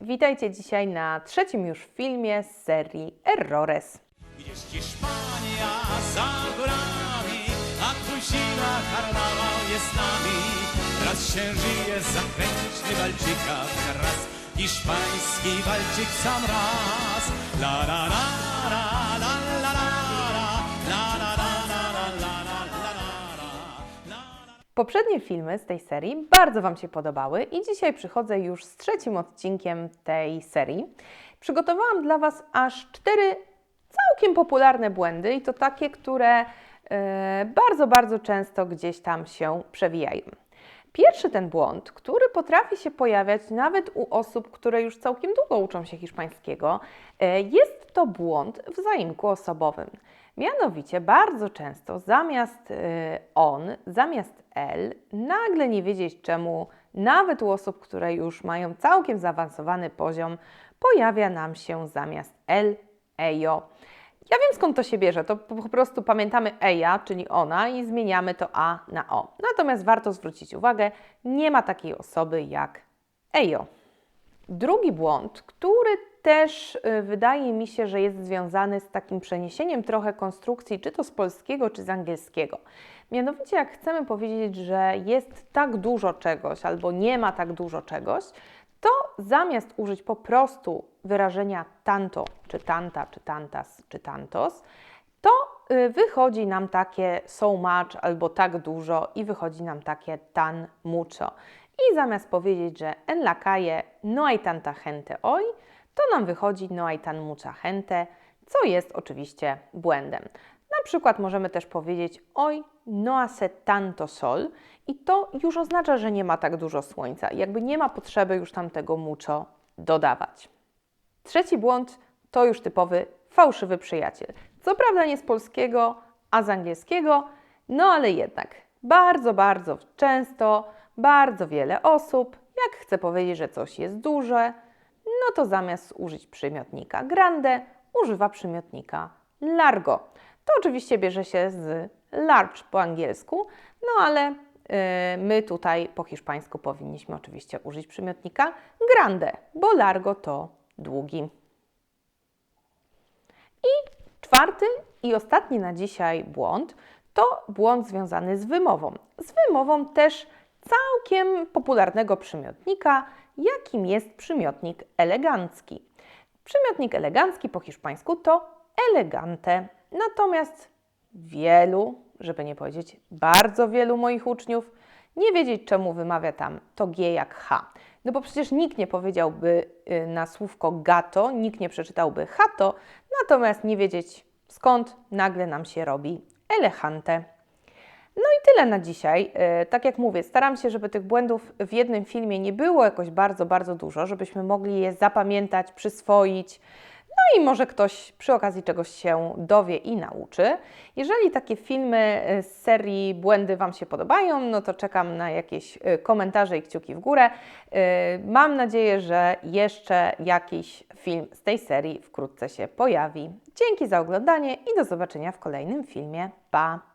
Witajcie dzisiaj na trzecim już filmie z serii Errores. Gdzieś Hiszpania za górami, a tu zima karnawał jest z nami. Raz się żyje zakręćny Walczyka, raz hiszpański Walczyk sam raz. La la la la Poprzednie filmy z tej serii bardzo Wam się podobały i dzisiaj przychodzę już z trzecim odcinkiem tej serii. Przygotowałam dla Was aż cztery całkiem popularne błędy i to takie, które e, bardzo, bardzo często gdzieś tam się przewijają. Pierwszy ten błąd, który potrafi się pojawiać nawet u osób, które już całkiem długo uczą się hiszpańskiego, e, jest to błąd w zaimku osobowym. Mianowicie bardzo często zamiast y, on, zamiast el, nagle nie wiedzieć czemu, nawet u osób, które już mają całkiem zaawansowany poziom, pojawia nam się zamiast el, ejo. Ja wiem skąd to się bierze, to po prostu pamiętamy eja, czyli ona i zmieniamy to a na o. Natomiast warto zwrócić uwagę, nie ma takiej osoby jak ejo. Drugi błąd, który też y, wydaje mi się, że jest związany z takim przeniesieniem trochę konstrukcji, czy to z polskiego, czy z angielskiego. Mianowicie, jak chcemy powiedzieć, że jest tak dużo czegoś albo nie ma tak dużo czegoś, to zamiast użyć po prostu wyrażenia tanto, czy tanta, czy tantas, czy tantos, to y, wychodzi nam takie so much albo tak dużo i wychodzi nam takie tan mucho. I zamiast powiedzieć, że en la calle no hay tanta gente hoy, to nam wychodzi no hay tan mucha gente, co jest oczywiście błędem. Na przykład możemy też powiedzieć hoy no hace tanto sol i to już oznacza, że nie ma tak dużo słońca. Jakby nie ma potrzeby już tam tego mucho dodawać. Trzeci błąd to już typowy fałszywy przyjaciel. Co prawda nie z polskiego, a z angielskiego, no ale jednak bardzo, bardzo często, bardzo wiele osób, jak chce powiedzieć, że coś jest duże, no to zamiast użyć przymiotnika grande, używa przymiotnika largo. To oczywiście bierze się z large po angielsku, no ale yy, my tutaj po hiszpańsku powinniśmy oczywiście użyć przymiotnika grande, bo largo to długi. I czwarty i ostatni na dzisiaj błąd to błąd związany z wymową. Z wymową też całkiem popularnego przymiotnika, jakim jest przymiotnik elegancki. Przymiotnik elegancki po hiszpańsku to elegante, natomiast wielu, żeby nie powiedzieć bardzo wielu moich uczniów, nie wiedzieć czemu wymawia tam to G jak H. No bo przecież nikt nie powiedziałby y, na słówko gato, nikt nie przeczytałby hato, natomiast nie wiedzieć skąd nagle nam się robi elegante. No i tyle na dzisiaj. E, Tak jak mówię, staram się, żeby tych błędów w jednym filmie nie było jakoś bardzo, bardzo dużo, żebyśmy mogli je zapamiętać, przyswoić. No i może ktoś przy okazji czegoś się dowie i nauczy. Jeżeli takie filmy e, z serii Błędy Wam się podobają, no to czekam na jakieś e, komentarze i kciuki w górę. Mam nadzieję, że jeszcze jakiś film z tej serii wkrótce się pojawi. Dzięki za oglądanie i do zobaczenia w kolejnym filmie. Pa!